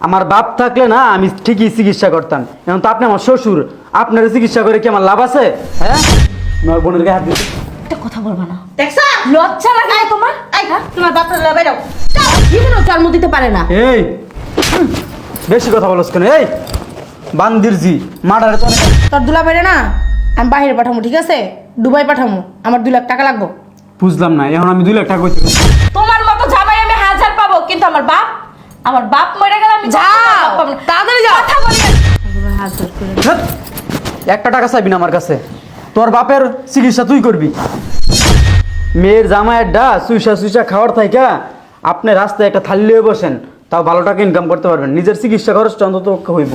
আমার বাপ থাকলে না আমি ঠিকই চিকিৎসা করতাম। এখন তো আপনি আমার শ্বশুর আপনার চিকিৎসা করে কি আমার লাভ আছে? হ্যাঁ? আমার বোনের গায়ে হাত দিতে। একটা কথা বলবা না। দেখছ? লজ্জা লাগে তোমার? এই তোমার বাপটা লয়ে বেরো জীবনেও জন্ম দিতে পারে না। এই বেশি কথা বলছ কেন? এই বান্দির জি মার্ডারে তো তোর দুলা বাইরে না আমি বাইরে পাঠামো ঠিক আছে? দুবাই পাঠামো আমার দুই লাখ টাকা লাগবো। বুঝলাম না এখন আমি দুই লাখ টাকা তোমার মতো জামাই আমি হাজার পাবো কিন্তু আমার বাপ আমার বাপ মরে গেলে আমি যাও তাড়াতাড়ি যাও। কথা বলি হাজার করে ধ্যাৎ, একটা টাকা চাইবি না আমার কাছে। তোর বাপের চিকিৎসা তুই করবি। মেয়ের জামাইয়ের ডা সুইসা সুইসা খাওয়ার থাইকা আপনি রাস্তায় একটা থালি লয়ে বসেন তাও ভালো টাকা ইনকাম করতে পারবেন। নিজের চিকিৎসা খরচটা অন্তত হইব।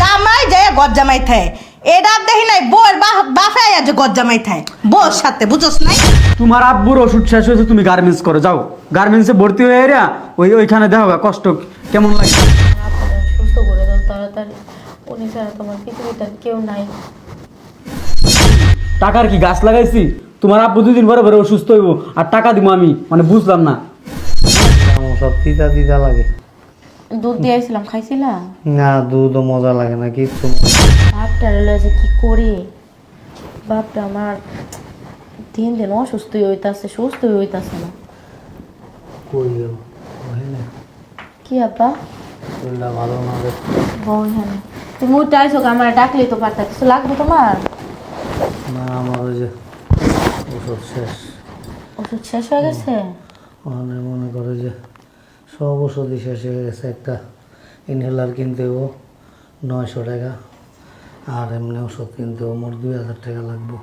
জামাই যায় গদ জামাই থায়। এটা আর দেখি নাই বউর বাপে আয়া যে গদ জামাই বউর সাথে বুঝোস নাই? তোমার আব্বুর ওষুধ শেষ হয়েছে তুমি গার্মেন্টস করো যাও। গার্মেন্টসে ভর্তি হয়ে এরা ওই ওইখানে দেখো কষ্ট কেমন লাগে। সুস্থ করে দাও তাড়াতাড়ি। উনি ছাড়া তোমার পৃথিবীতে কেউ নাই। টাকার কি গাছ লাগাইছি? তোমার আব্বু দুদিন পরে পরে অসুস্থ হইব আর টাকা দিব আমি মানে বুঝলাম না। আমার সব তিতা তিতা লাগে। দুধ দিয়েছিলাম খাইছিলা? না দুধও মজা লাগে না কিচ্ছু রেলে যে কি করি? বাপটা আমার দিন দিন অসুস্থই হইতাছে সুস্থই হইতাছে না। কি আব্বা? ভালো না বউ তুমি উঠে আইসো আমার ডাকলেই তো পারতা কিছু লাগবে তোমার? না আমার ওই যে ওষুধ শেষ। ওষুধ শেষ হয়ে গেছে? ওখানে মনে করে যে সব ওষুধই শেষ হয়ে গেছে একটা ইনহেলার কিনতেও নয়শো টাকা। আর এমনি ওষুধ কিনতেও মোট দুই হাজার টাকা লাগবো।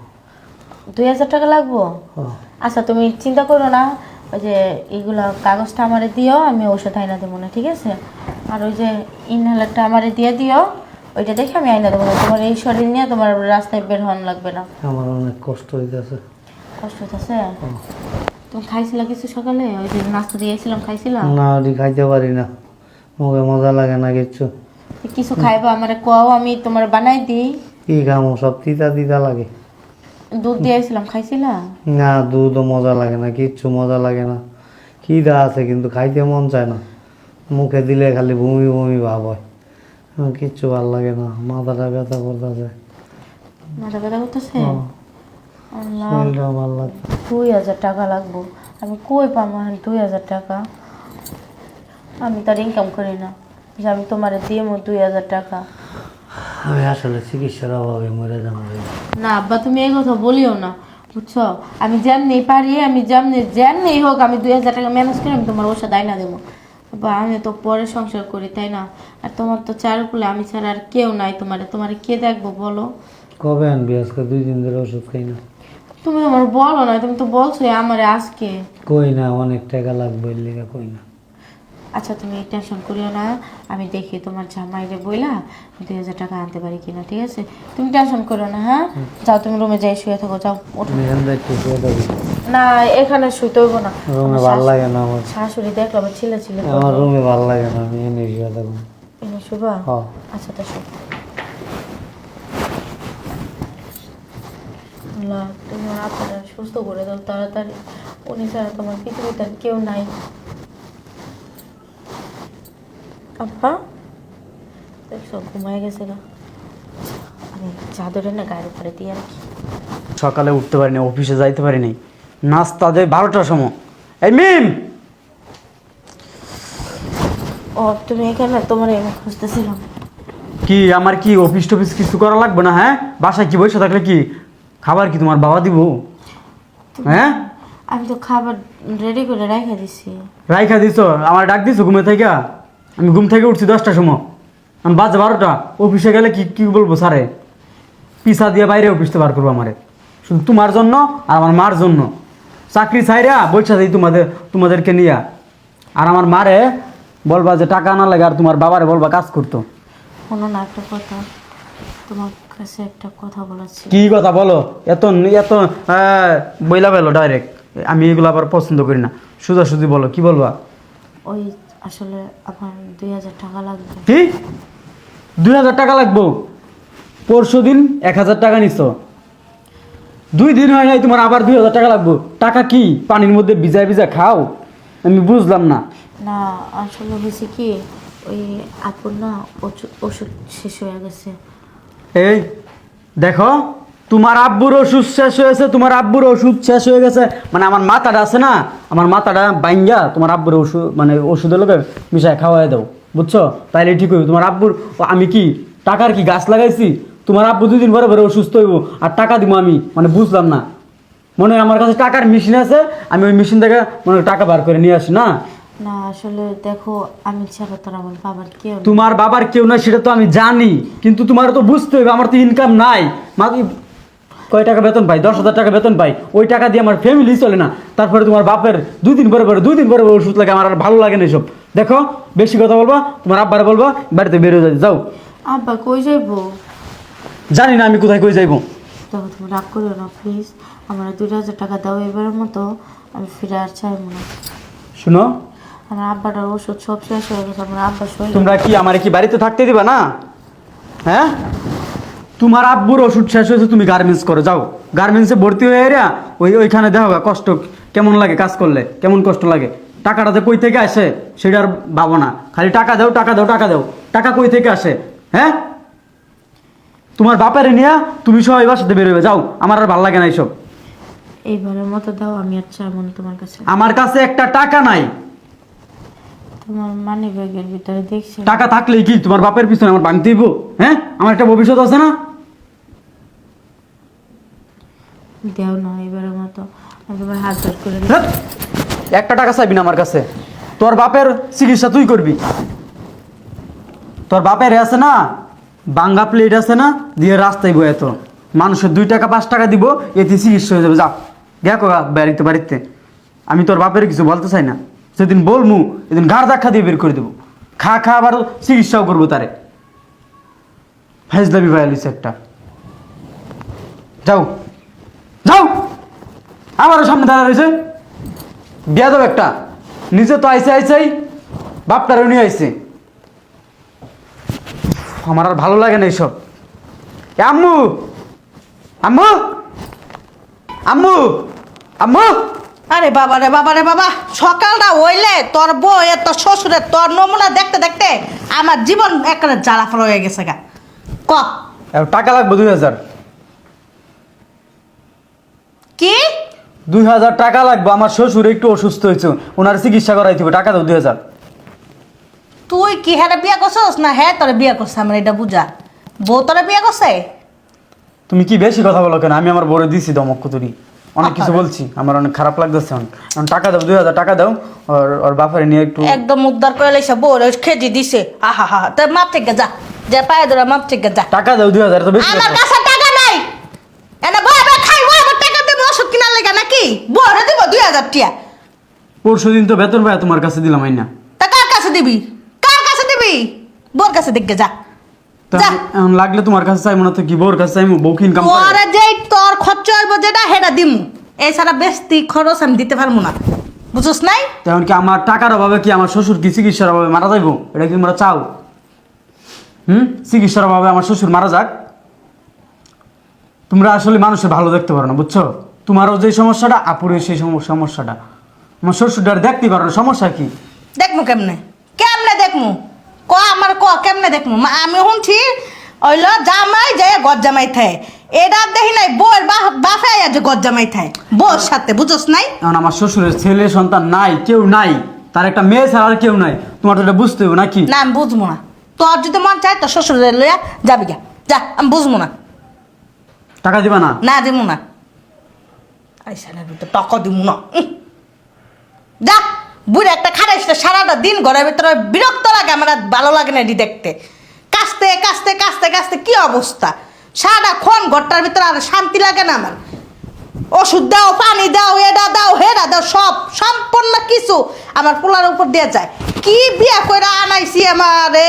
দুই হাজার টাকা লাগবো? আচ্ছা তুমি চিন্তা করো না ওই যে এইগুলো কাগজটা আমারে দিও আমি ওষুধ আইনা দেবো না ঠিক আছে? আর ওই যে ইনহেলারটা আমারে দিয়ে দিও ওইটা দেখে আমি আইনা দেবো না তোমার এই শরীর নিয়ে তোমার রাস্তায় বের হওয়ান লাগবে না। আমার অনেক কষ্ট হইতেছে। কষ্ট হইতেছে? তুমি খাইছিলা কিছু সকালে? ওই যে নাস্তা দিয়েছিলাম খাইছিলাম না খাইতে পারি না। মুখে মজা লাগে না কিচ্ছু। কিছু খাইবা আমারে কোয়াও আমি তোমার বানাই দিই। কি খামো সব তিতা তিতা লাগে। দুধ দিয়েছিলাম খাইছিলা? না দুধও মজা লাগে না কিচ্ছু মজা লাগে না। খিদা আছে কিন্তু খাইতে মন চায় না। মুখে দিলে খালি বমি বমি ভাব হয়। কিচ্ছু ভালো লাগে না মাথাটা ব্যথা করতেছে। মাথা ব্যথা করতেছে? আল্লাহ ভালো লাগে দুই হাজার টাকা লাগবো। আমি কই পাবো দুই হাজার টাকা? আমি তার ইনকাম করি না। যে আমি তোমার দিয়ে মো দুই হাজার টাকা। আমি আসলে চিকিৎসার অভাবে মরে যাব না আব্বা তুমি এই কথা বলিও না বুঝছ? আমি যেমনি পারি আমি যেমনি যেমনি হোক আমি দুই হাজার টাকা ম্যানেজ করে আমি তোমার ওষুধ আইনা দেবো। বা আমি তো পরে সংসার করি তাই না? আর তোমার তো চার কুলে আমি ছাড়া আর কেউ নাই তোমার। তোমার কে দেখব বলো? কবে আনবি আজকে? দুই দিন ধরে ওষুধ খাই না। তুমি আমার বলো না তুমি তো বলছো আমারে আজকে। কই না অনেক টাকা লাগবে এর লিগে কই না। আচ্ছা তুমি টেনশন করিও না আমি দেখি তোমার জামাইরে বইলা দুই হাজার টাকা আনতে পারি কিনা ঠিক আছে? তুমি টেনশন করো না হ্যাঁ? যাও তুমি রুমে যাই শুয়ে থাকো যাও শুয়ে না এখানে শুইতে হইব না। রুমে ভালো লাগে না আমার। শাশুড়ি দেখল আবার ছিলে ছিলে আমার রুমে ভালো লাগে না আমি এনে শুয়ে থাকব। এনে শুবা? আচ্ছা তো শো আল্লাহ তুমি আপনারা সুস্থ করে দাও তাড়াতাড়ি। উনি ছাড়া তোমার পৃথিবীতে কেউ নাই। আব্বা দেখছ ঘুমায় গেছে গা। আমি চাদরে না গায়ের উপরে দিয়ে রাখি। সকালে উঠতে পারিনি অফিসে যাইতে পারিনি। নাস্তা দেয় বারোটার সময়। এই মিম! ও তুমি এখানে তোমার আমি খুঁজতেছিলাম কি আমার কি অফিস টফিস কিছু করা লাগবে না হ্যাঁ? বাসায় কি বসে থাকলে কি খাবার কি তোমার বাবা দিব? হ্যাঁ? আমি তো খাবার রেডি করে রেখে দিছি। রাইখা দিছ? আমার ডাক দিছো ঘুমে থেকে আমি ঘুম থেকে উঠছি দশটার সময়। আমি বাজে বারোটা অফিসে গেলে কি কি বলব স্যারে? পিসা দিয়ে বাইরে অফিসতে বার করব আমারে। শুধু তোমার জন্য আর আমার মার জন্য। চাকরি ছাইরা বৈশা দিই তোমাদের তোমাদেরকে নিয়া। আর আমার মারে বলবা যে টাকা না লাগে আর তোমার বাবারে বলবা কাজ করতো। না একটা কথা। তোমার কাছে একটা কথা বলাচ্ছি কি কথা বলো? এত এত বইলা পেল ডাইরেক্ট আমি এগুলো আবার পছন্দ করি না। সোজাসুজি বলো কি বলবা? ওই আসলে আমার দুই হাজার টাকা লাগবে। কি? দুই হাজার টাকা লাগবো? পরশু দিন এক হাজার টাকা নিছ। দুই দিন হয় নাই তোমার আবার দুই হাজার টাকা লাগবো। টাকা কি? পানির মধ্যে ভিজা ভিজা খাও? আমি বুঝলাম না। না আসলে হয়েছে কি ওই আপুর না ওষুধ ওষুধ শেষ হয়ে গেছে। এই দেখো তোমার আব্বুর ওষুধ শেষ হয়েছে তোমার আব্বুর ওষুধ শেষ হয়ে গেছে। মানে আমার মাথাটা আছে না আমার মাথাটা বাইঙ্গা তোমার আব্বুর ওষুধ মানে ওষুধের লোকে মিশায় খাওয়াই দাও বুঝছ? তাইলে ঠিক হইব। তোমার আব্বুর আমি কি টাকার কি গাছ লাগাইছি? তোমার আব্বু দুদিন পরে পরে অসুস্থ হইব আর টাকা দিব আমি মানে বুঝলাম না। মনে হয় আমার কাছে টাকার মেশিন আছে আমি ওই মেশিন থেকে মনে টাকা বার করে নিয়ে আসি না? না আসলে দেখো আমি ছাড়া তোর আমার বাবার কেউ তোমার বাবার কেউ না সেটা তো আমি জানি কিন্তু তোমার তো বুঝতে হবে আমার তো ইনকাম নাই। কয় টাকা বেতন পাই? দশ হাজার টাকা বেতন পাই। ওই টাকা দিয়ে আমার ফ্যামিলি চলে না। তারপরে তোমার বাপের দুই দিন পরে পরে দুই দিন পরে পরে ওষুধ লাগে আমার আর ভালো লাগে না এসব। দেখো বেশি কথা বলবা তোমার আব্বারে বলবা বাড়িতে বেরোয় যাই যাও আব্বা কই যাইবো? জানি না আমি কোথায় কই যাইবো। দেখো তুমি রাগ করিও না প্লিজ আমার দুই হাজার টাকা দাও এবারের মতো আমি ফিরে আর চাইব না। শুনো। আমার আব্বাটার ওষুধ সব শেষ হয়ে গেছে আমার আব্বা শরীর তোমরা কি আমার কি বাড়িতে থাকতে দিবা না? হ্যাঁ? তোমার আব্বুর ওষুধ শেষ হয়েছে তুমি গার্মেন্টস করো যাও। গার্মেন্টসে ভর্তি হয়ে এরা ওই ওইখানে দেখো কষ্ট কেমন লাগে কাজ করলে কেমন কষ্ট লাগে। টাকাটা যে কই থেকে আসে সেটা আর ভাবো না। খালি টাকা দাও টাকা দাও টাকা দাও। টাকা কই থেকে আসে? হ্যাঁ? তোমার বাপের নিয়ে তুমি সবাই বাসাতে বেরোবে যাও। আমার আর ভালো লাগে না এইসব। এইবারের মতো দাও আমি আর চাইব না তোমার কাছে। আমার কাছে একটা টাকা নাই। তোমার মানি ব্যাগের ভিতরে দেখছি। টাকা থাকলেই কি তোমার বাপের পিছনে আমার হইব হ্যাঁ? আমার একটা ভবিষ্যৎ আছে না? দেও না, এবারের মতো আমি তোমার হাত ধর করে একটা টাকা চাইবি না আমার কাছে। তোর বাপের চিকিৎসা তুই করবি। তোর বাপের আছে না, বাঙ্গা প্লেট আছে না, দিয়ে রাস্তায় বয়ে তো। মানুষের দুই টাকা, পাঁচ টাকা দিব, এতে চিকিৎসা হয়ে যাবে। যা দেখো বাড়িতে বাড়িতে। আমি তোর বাপের কিছু বলতে চাই না। সেদিন বলমু, এদিন ঘাড় ধাক্কা দিয়ে বের করে দেবো। খা খা, আবার চিকিৎসাও করব তারে। ফেজলাবি ভাইলিস একটা। যাও। যাও। আমারও সামনে দাঁড়া রয়েছে। বিয়া দেব একটা। নিজে তো আইসে আইসাই বাপটারও নিয়ে আইসে আমার আর ভালো লাগে না এইসব। আম্মু! আম্মু! আম্মু! আম্মু! আরে বাবা রে বাবা রে বাবা! সকালটা হইলে তোর বউ এ তোর শ্বশুরের তোর নমুনা দেখতে দেখতে আমার জীবন একেবারে জ্বালা ফল হয়ে গেছে গা। ক? টাকা লাগবে দুই হাজার। কি? দুই হাজার টাকা লাগবে। আমার শ্বশুর একটু অসুস্থ হয়েছে। ওনার চিকিৎসা করাইতে হবে টাকা দাও দুই হাজার। তুই কি হ্যাঁ বিয়া করছস? না হ্যাঁ তোরে বিয়া করছে আমার এটা বুঝা। বউ তোরে বিয়া করছে? তুমি কি বেশি কথা বলো কেন? আমি আমার বড় দিছি দমক কুতুরি। অনেক কিছু বলছি। আমার অনেক খারাপ লাগতেছে এখন। টাকা দাও দুই হাজার টাকা দাও। আর ওর বাপারে নিয়ে একটু একদম উদ্ধার করে লাইছে বউ খেজি দিছে। আহা হা তোর মাপ থেকে যা। যে পায়ে ধরে মাপ থেকে যা। টাকা দাও দুই হাজার তো বেশি আমার কাছে টাকা নাই। এনে বউ এবার খাইবো আবার টাকা দেবো ওষুধ লেগে নাকি দিব দুই হাজার টিয়া। পরশু দিন তো বেতন পায় তোমার কাছে দিলাম আইনা। তা কার কাছে দিবি? কার কাছে দিবি? বোর কাছে দেখে যা। তা যা। এখন লাগলে তোমার কাছে চাইব না তো কি বোর কাছে চাইব বউ কি ইনকাম করে। পরে যেই তোর খরচ হইব যেটা হেটা দিমু। এছাড়া বেশি খরচ আমি দিতে পারব না। বুঝছ নাই? তেমন কি আমার টাকার অভাবে কি আমার শ্বশুর কি চিকিৎসার অভাবে মারা যাইবো? এটা কি তোমরা চাও? হুম? চিকিৎসার অভাবে আমার শ্বশুর মারা যাক? তোমরা আসলে মানুষের ভালো দেখতে পারো না বুঝছ? তোমারও যে সমস্যাটা আপুরের সেই সম- সমস্যাটা। আমার শ্বশুরটার দেখতে পারো না সমস্যা কি? দেখমু কেমনে? কেমনে দেখমু? ক আমার ক কেমনে দেখমু? মা- আমি শুনছি ওইল জামাই যায় গজ জামাই থায়। এটা দেখি নাই বউয়ের বা- বাপে আয়া যে গজ জামাই থায়। বউর সাথে বুঝছ নাই? এখন আমার শ্বশুরের ছেলে সন্তান নাই কেউ নাই। তার একটা মেয়ে ছাড়া আর কেউ নাই। তোমার তো এটা বুঝতে হবে নাকি? না আমি বুঝব না। তোর যদি মন চায় তোর শ্বশুরের লইয়া যাবি গা। যা আমি বুঝব না। টাকা দিবা না? না দিমু না। আইসা না যা, বুড়ি একটা খারাইস সারাটা দিন ঘরের ভিতরে বিরক্ত লাগে, আমার ভালো লাগে না এটি দেখতে। কি অবস্থা? সারাটা ক্ষণ ঘরটার ভিতরে আর শান্তি লাগে না আমার। ওষুধ দাও, পানি দাও, এটা দাও, হেরা দাও, সব, সম্পূর্ণ কিছু আমার পোলার উপর দিয়ে যায়। কি বিয়া কইরা আনাইছি আমারে?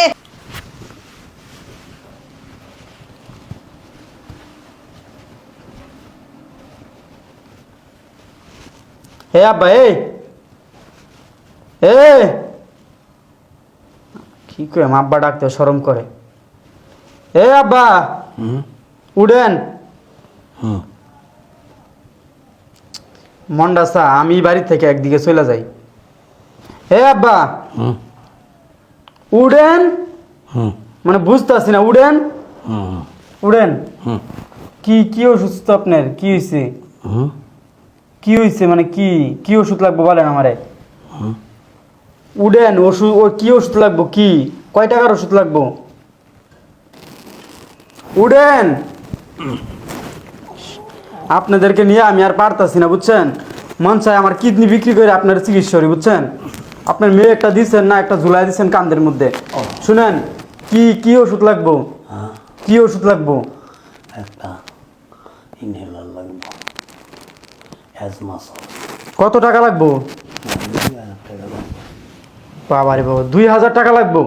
হে আব্বা এই। এ। কি করে আব্বা ডাকতে শরম করে। এ আব্বা উঠেন। মন্ডাসা আমি বাড়ি থেকে একদিকে চলে যাই। হে আব্বা উড়েন হুম। মানে বুঝতেছি না উড়েন হুম উড়েন হুম। কি কি অসুস্থ আপনার? কি হয়েছে কি হয়েছে মানে কি কি ওষুধ লাগবে বলেন আমারে? উডেন ওষুধ ও কি ওষুধ লাগবো? কি? কয় টাকার ওষুধ লাগবো? উডেন! আপনাদেরকে নিয়ে আমি আর পারতাছি না বুঝছেন? মন চায় আমার কিডনি বিক্রি করে আপনার চিকিৎসা করি বুঝছেন? আপনার মেয়ে একটা দিচ্ছেন না একটা ঝুলাই দিচ্ছেন কান্দের মধ্যে। শুনেন কি কি ওষুধ লাগবো? হ্যাঁ। কি ওষুধ লাগবো? একটা ইনহেলার লাগবে। কত টাকা লাগবো? বাবা রে বাবা দুই হাজার টাকা লাগবো?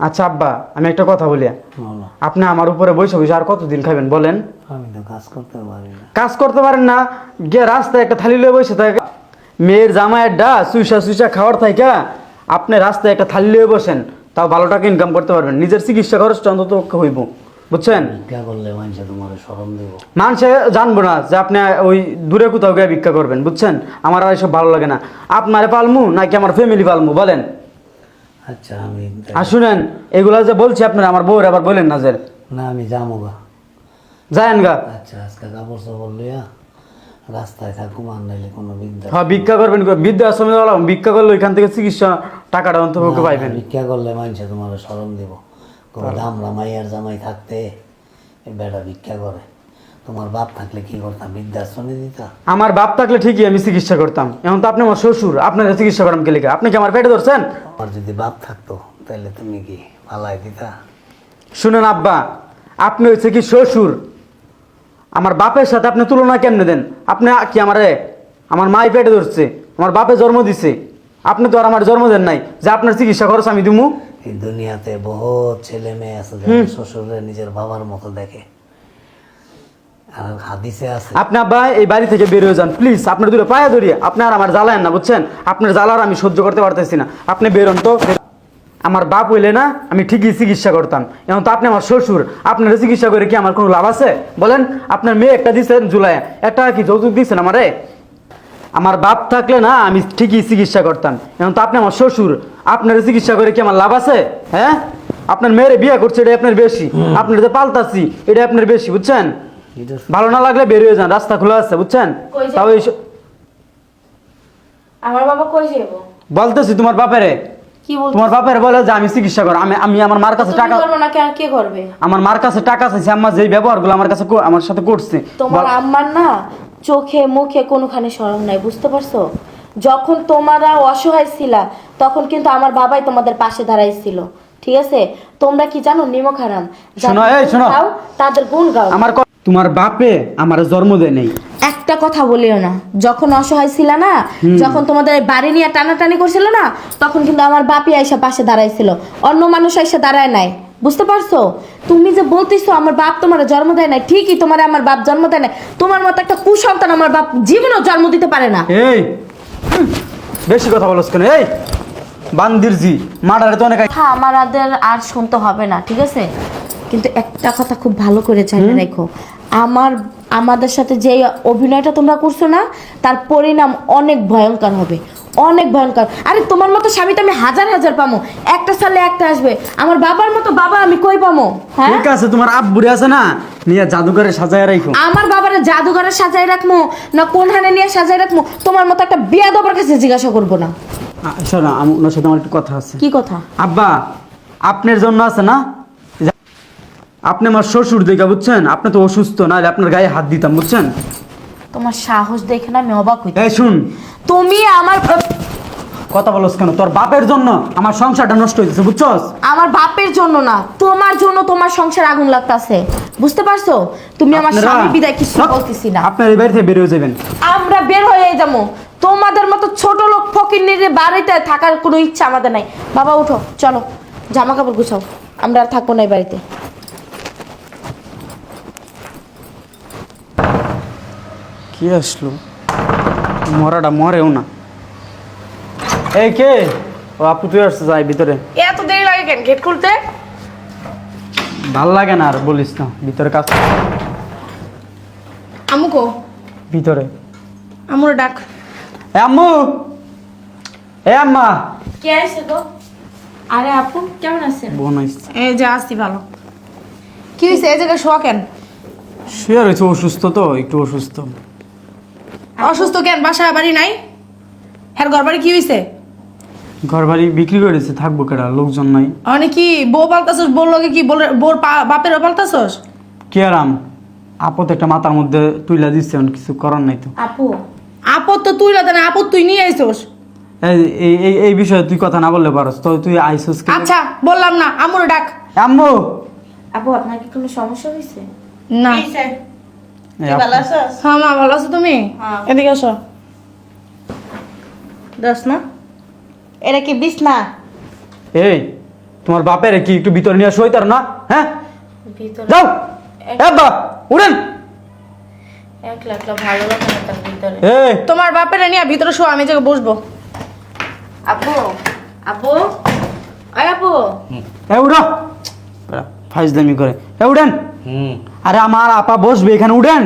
আচ্ছা আব্বা আমি একটা কথা বলি। আপনি আমার উপরে বসে বসে আর কতদিন খাবেন বলেন? আমি তো কাজ করতে পারি না। কাজ করতে পারেন না গিয়ে রাস্তায় একটা থালি লয়ে বসে থাকে। মেয়ের জামাইয়ের ডা সুইসা সুইসা খাওয়ার থাইকা আপনি রাস্তায় একটা থালি লয়ে বসেন তাও ভালো টাকা ইনকাম করতে পারবেন। নিজের চিকিৎসা খরচটা অন্তত হইব। বুঝছেন? ভিক্ষা করলে মানুষে তোমার সরম দেব। মানুষে জানব না যে আপনি ওই দূরে কোথাও গিয়ে ভিক্ষা করবেন বুঝছেন? আমার আর এসব ভালো লাগে না। আপনারে পালমু নাকি আমার ফ্যামিলি পালমু বলেন? আচ্ছা আমি আর শুনেন এগুলা যে বলছি আপনারা আমার বউর আবার বলেন না যে। না আমি যাব গা। যায়েন গা। আচ্ছা আজকে কাপড় চাপড় লইয়া রাস্তায় থাকুম আর নাইলে কোনো বিদ্যা হ্যাঁ ভিক্ষা করবেন বৃদ্ধ আশ্রমে ভিক্ষা করলে ওইখান থেকে চিকিৎসা টাকাটা অন্তর্ভুক্ত পাইবেন। ভিক্ষা করলে মানুষে তোমার সরম দেব। আমরা মাইয়ার জামাই থাকতে বেটা ভিক্ষা করে। তোমার বাপ থাকলে কি করতাম? বৃদ্ধাশ্রমে দিতা আমার বাপ থাকলে ঠিকই আমি চিকিৎসা করতাম। এখন তো আপনি আমার শ্বশুর আপনার চিকিৎসা করাম কে লেগে? আপনি কি আমার পেটে ধরছেন? আমার যদি বাপ থাকতো তাহলে তুমি কি পালাই দিতা? শুনেন আব্বা আপনি হচ্ছে কি শ্বশুর। আমার বাপের সাথে আপনি তুলনা কেমনে দেন? আপনি কি আমারে আমার মাই পেটে ধরছে আমার বাপে জন্ম দিছে। আপনি তো আর আমার জন্ম দেন নাই। যে আপনার চিকিৎসা খরচ আমি দিমু। এই দুনিয়াতে বহুত ছেলে মেয়ে আছে যারা শ্বশুরে নিজের বাবার মতো দেখে। আর হাদিসে আছে আপনি আব্বা এই বাড়ি থেকে বের যান প্লিজ আপনার দূরে পায়ে ধরিয়ে। আপনি আর আমার জ্বালায়েন না বুঝছেন? আপনার জ্বালার আমি সহ্য করতে পারতেছি না। আপনি বেরোন তো। আমার বাপ হইলে না আমি ঠিকই চিকিৎসা করতাম। এখন তো আপনি আমার শ্বশুর আপনার চিকিৎসা করে কি আমার কোনো লাভ আছে? বলেন আপনার মেয়ে একটা দিচ্ছেন জুলাই একটা কি যৌতুক দিচ্ছেন আমারে? আমার বাপ থাকলে না আমি ঠিকই চিকিৎসা করতাম। এখন তো আপনি আমার শ্বশুর আপনার চিকিৎসা করে কি আমার লাভ আছে? হ্যাঁ? আপনার মেয়েরে বিয়ে করছে এটা আপনার বেশি। আপনার যে পাল্টাচ্ছি এটা আপনার বেশি বুঝছেন? ভালো না লাগলে বের হয়ে যান রাস্তা খোলা আছে বুঝছেন? তাও এইসব- আমার বাবা কই যাব? বলতেছি তোমার বাপেরে। তোমার বাপের বলে যে আমি চিকিৎসা করো আমি আমি আমার মার কাছে টাকা করব না কে আর কে করবে? আমার মার কাছে টাকা চাইছি আমার যেই ব্যবহারগুলো আমার কাছে আমার সাথে করছে। তোমার আম্মার না চোখে মুখে কোনোখানে সরম নাই বুঝতে পারছ? যখন তোমরা অসহায় ছিলা তখন কিন্তু আমার বাবাই তোমাদের পাশে দাঁড়াইছিল। ঠিক আছে? তোমরা কি জানো নিমক হারাম শোনো, এই, শোনো। গাও, তাদের গুণ গাও। আমার তোমার বাপে আমার জন্ম দেয় নেই। একটা কথা বলিও না। যখন অসহায় ছিল না যখন তোমাদের বাড়ি নিয়ে টানাটানি করছিল না তখন কিন্তু আমার বাপি আইসা পাশে দাঁড়াইছিল। অন্য মানুষ আইসা দাঁড়ায় নাই। বুঝতে পারছ? তুমি যে বলতেছো আমার বাপ তোমার জন্ম দেয় নাই ঠিকই তোমার আমার বাপ জন্ম দেয় নাই। তোমার মতো একটা কুসন্তান আমার বাপ জীবনেও জন্ম দিতে পারে না। এই বেশি কথা বলছ কেন? এই বান্দির জি মার্ডারে তো অনেক কথা আমাদের আর শুনতে হবে না ঠিক আছে? কিন্তু একটা কথা খুব ভালো করে চাইলে রেখো। আমার আমাদের সাথে যে অভিনয়টা তোমরা করছ না তার পরিণাম অনেক ভয়ঙ্কর হবে। অনেক ভয়ঙ্কর। আরে তোমার মতো স্বামী তো আমি হাজার হাজার পামো। একটা সালে একটা আসবে। আমার বাবার মতো বাবা আমি কই পামো? হ্যাঁ? ঠিক আছে তোমার আব্বুরে আছে না নিয়ে জাদুঘরে সাজায় রাখো আমার বাবারে জাদুঘরে সাজাই রাখব না কোন হানে নিয়ে সাজাই রাখব তোমার মতো একটা বিয়া দেবার কাছে জিজ্ঞাসা করব না। শোনো আম- ওনার সাথে আমার একটু কথা আছে। কি কথা? আব্বা আপনার জন্য আছে না? আপনি আমার শ্বশুর দেখা বুঝছেন আপনি তো অসুস্থ না আপনার গায়ে হাত দিতাম বুঝছেন? তোমার সাহস দেখে না আমি অবাক হই এই শুন। তুমি আমার কথা বলছ কেন? তোর বাপের জন্য আমার সংসারটা নষ্ট হইতেছে বুঝছস? আমার বাপের জন্য না তোমার জন্য তোমার সংসার আগুন লাগতাছে। বুঝতে পারছ? তুমি আমার স্বামী বিদায় কিছু বলতেছি না। আপনার এই বাড়ি থেকে বেরিয়ে যাবেন। আমরা বের হয়ে যাব। তোমাদের মতো ছোট লোক ফকির বাড়িতে থাকার কোনো ইচ্ছা আমাদের নাই। বাবা উঠো চলো। জামা কাপড় গুছাও। আমরা আর থাকব না এই বাড়িতে। কি আসলো? মরাটা মরেও না। এই কে? ও আপু তুই আসছে যাই ভিতরে। এত দেরি লাগে কেন? গেট খুলতে? ভালো লাগে না আর বলিস না ভিতরে কাজ আমুকো ভিতরে। আমুর ডাক। এ আম্মু! এ আম্মা! কে আসছে তো আরে আপু কেমন আছেন? বোন আইসছে এই যে আসছি ভালো। কি হয়েছে এই জায়গায় শোয়া কেন? আর হয়েছে অসুস্থ তো একটু অসুস্থ। অসুস্থ কেন? বাসা বাড়ি নাই? হ্যাঁ ঘর বাড়ি কি হয়েছে ঘর বাড়ি বিক্রি করে দিচ্ছে থাকব কেডা? লোকজন নাই। মানে কি বউ পাল্টাছস বউ লগে কি বলে বোর পা- বাপেরও পাল্টাছস কে আরাম? আপত একটা মাথার মধ্যে তুইলা দিচ্ছে এখন কিছু করার নাই তো। আপু। আপদ তো তুই না আপদ তুই নিয়ে আইছস। এই- এই এই এই বিষয়ে তুই কথা না বললে পারস তো তুই আইসস কে আচ্ছা বললাম না আমুর ডাক। আম্মু! আপু আপনার কি কোনো সমস্যা হয়েছে না। এই হ্যাঁ মা ভালো আছো তুমি? এদিকে আসো। দশ না? এটা কি বিষ না এই তোমার বাপের কি একটু ভিতরে নিয়ে আসো তার না? হ্যাঁ? ভিতরে যাও! উড়েন! তোমার বাপের নিয়ে ভিতরে শো আমি জায়গায় বসবো। আপু আপু আপু এ উড়ো! ফাইজদামি করে। এ উড়েন! হুম। আরে আমার আপা বসবে এখানে উঠেন।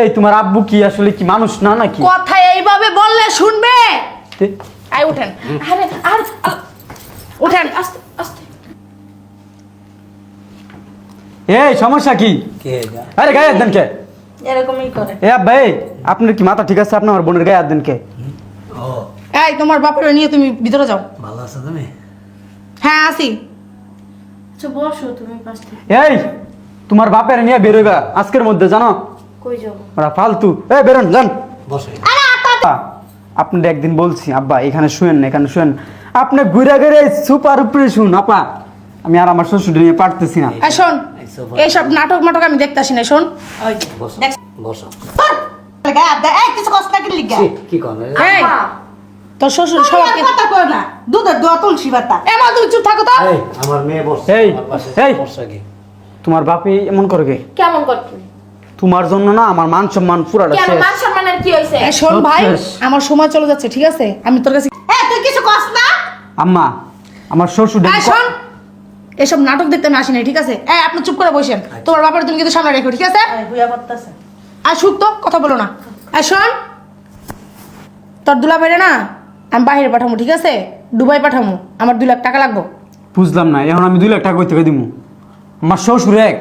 এই তোমার আব্বু কি আসলে কি মানুষ না নাকি? কথা এইভাবে বললে শুনবে? আই উঠেন। আরে আর উঠেন। আস্তে আস্তে। এই সমস্যা কি? কে আরে গায়ে দেন কে? এরকমই করে। এ আব্বা আপনার কি মাথা ঠিক আছে? আপনার আমার বোনের গায়ে দেন কে? ও। এই তোমার বাপের নিয়ে তুমি ভিতরে যাও। ভালো আছো তুমি? হ্যাঁ আসি আচ্ছা বসো তুমি পাশ। এই তোমার বাপের নিয়ে বেরোবা আজকের মধ্যে জানো? কই যাব? ওরা ফালতু। এই বেরোন যান। বসে। আপনার একদিন বলছি আব্বা এখানে শুয়েন না এখানে শুয়েন। আপনি ঘুরে ঘুরে সুপার উপরে শুন আপা। আমি আর আমার শ্বশুর নিয়ে পারতেছি না। এই শোন। এইসব নাটক মাটক আমি দেখতে আসি না শোন। বসো। বসো। কিছু কষ্ট না কিনলি কি- কি কর এই তোর শ্বশুর সবাইকে কথা কয় না। দুধের দোয়া তুলসী পাতা এমন তুমি চুপ থাকো তো। এই আমার মেয়ে বসছে এই, এই। তোমার বাপি এমন করে কে? কেমন করতে তোমার জন্য না আমার মান সম্মান পুরাটা শেষ। মান সম্মানের কি হয়েছে এই শোন ভাই আমার সময় চলে যাচ্ছে ঠিক আছে? আমি তোর কাছে এ তুই কিছু কস না। আম্মা আমার শ্বশুর এই শোন এসব নাটক দেখতে আমি আসি না ঠিক আছে? এই আপনি চুপ করে বসেন। তোমার বাপের তুমি কিন্তু সামনে রেখো ঠিক আছে? আর শুক তো কথা বলো না। আর শোন তোর দুলা ভাইরে না আমি বাইরে পাঠাবো ঠিক আছে? দুবাই পাঠাবো আমার দুই লাখ টাকা লাগবো। বুঝলাম না এখন আমি দুই লাখ টাকা কই থেকে দিব আমার শ্বশুর এক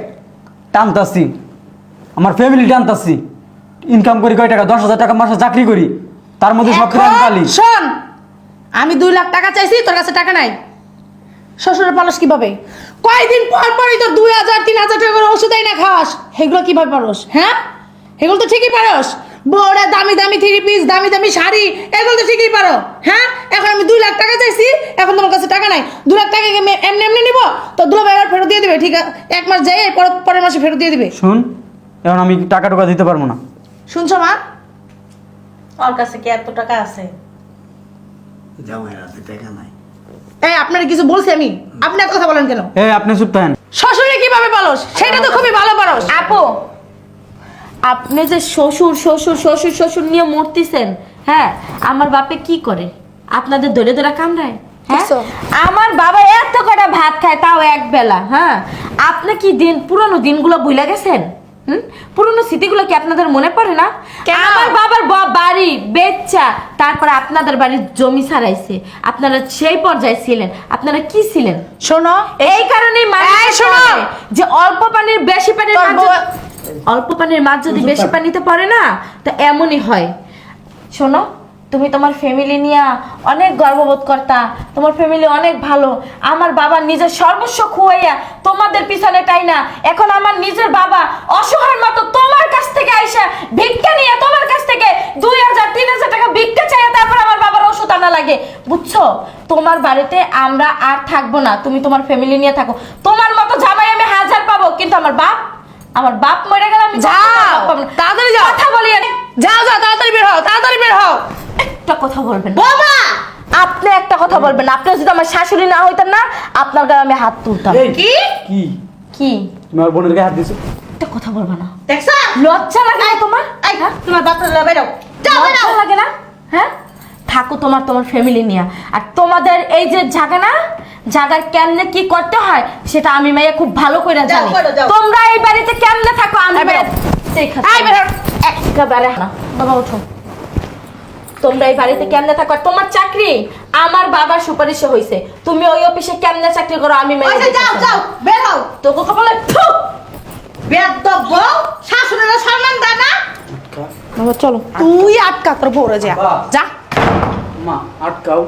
টানতাছি আমার ফ্যামিলি টানতাছি ইনকাম করি কয় টাকা দশ হাজার টাকা মাসে চাকরি করি তার মধ্যে সব পালি। শোন আমি দুই লাখ টাকা চাইছি তোর কাছে টাকা নাই। শ্বশুরের পালস কীভাবে? কয়দিন পর পরই তোর দুই হাজার তিন হাজার টাকা করে ওষুধ না খাস সেগুলো কীভাবে পারস হ্যাঁ? এগুলো তো ঠিকই পারস। বউরা দামি দামি থ্রি পিস দামি দামি শাড়ি এগুলো তো ঠিকই পারো। হ্যাঁ? এখন আমি দুই লাখ টাকা চাইছি এখন তোমার কাছে টাকা নাই। দু লাখ টাকা আমি এমনি এমনি নিবো? তো দু লাখ এবার ফেরত দিয়ে দিবে ঠিক আছে এক মাস যাই পর- পরের মাসে ফেরত দিয়ে দিবে। শুন এখন আমি টাকা টাকা দিতে পারব না। শুনছো মা? ওর কাছে কি এত টাকা আছে? জামাই রাতে টাকা নাই। এই আপনার কিছু বলছি আমি? আপনি এত কথা বলেন কেন? এই আপনি চুপ থাকেন। শ্বশুরে কীভাবে পারস সেটা তো খুবই ভালো পারস আপু আপনি যে শ্বশুর শ্বশুর শ্বশুর শ্বশুর নিয়ে মরতেছেন হ্যাঁ আমার বাপে কি করে? আপনাদের ধরে ধরে কামড়ায় হ্যাঁ? আমার বাবা এত কটা ভাত খায় তাও এক বেলা হ্যাঁ? আপনি কি দিন পুরনো দিনগুলো ভুলে গেছেন? হুম? পুরনো স্মৃতিগুলো কি আপনাদের মনে পড়ে না? আমার বাবার বাড়ি বেচ্চা তারপরে আপনাদের বাড়ির জমি ছাড়াইছে আপনারা সেই পর্যায়ে ছিলেন আপনারা কি ছিলেন? শোনো এই কারণেই মানুষ শোনো! যে অল্প পানির বেশি পানির অল্প পানির মাছ যদি বেশি পানিতে পড়ে না তো এমনই হয়। শোনো তুমি তোমার ফ্যামিলি নিয়ে অনেক গর্ববোধ করতা তোমার ফ্যামিলি অনেক ভালো। আমার বাবা নিজের সর্বস্ব খুয়াইয়া তোমাদের পিছনে তাই না? এখন আমার নিজের বাবা অসহায়ের মতো তোমার কাছ থেকে আইসা ভিক্ষা নিয়ে তোমার কাছ থেকে দুই হাজার তিন হাজার টাকা ভিক্ষা চাইয়া তারপর আমার বাবার ওষুধ আনা লাগে। বুঝছ? তোমার বাড়িতে আমরা আর থাকব না। তুমি তোমার ফ্যামিলি নিয়ে থাকো। তোমার মতো জামাই আমি হাজার পাবো কিন্তু আমার বাপ আমার বাপ মরে গেলে আমি যাও, বাপ। তাড়াতাড়ি যাও। কথা বলি আমি। যাও যাও তাড়াতাড়ি বের হও তাড়াতাড়ি বের হও। একটা কথা বলবেন বাবা আপনি একটা কথা বলবেন আপনি যদি আমার শাশুড়ি না হইতেন না আপনার গায়ে আমি হাত তুলতাম। এই, কি? কি? কি? তুমি আমার বোনের গায়ে হাত দিছো একটা কথা বলবা না। দেখছ? লজ্জা লাগে না তোমার? আই তোমার বাপের বেরো। যাও বেরো। লাগে না? হ্যাঁ? থাকো তোমার তোমার ফ্যামিলি নিয়ে। আর তোমাদের এই যে জায়গা না জায়গার কেমনে কি করতে হয় সেটা আমি মাইয়া খুব ভালো করে জানি। তোমরা এই বাড়িতে কেমনে থাকো আমি একেবারে। না বাবা ওঠো। তোমরা এই বাড়িতে কেমনে থাকো তোমার চাকরি? আমার বাবার সুপারিশে হইছে। তুমি ওই অফিসে কেমনে চাকরি করো আমি মেনে আচ্ছা যাও যাও বের। হও তোকে কপালে ফু! বেয়াদব বউ শাশুড়িরা সম্মান দেয় না। বাবা চলো। তুই আটকা তোর বউরে যা। যা। মা আটকাও।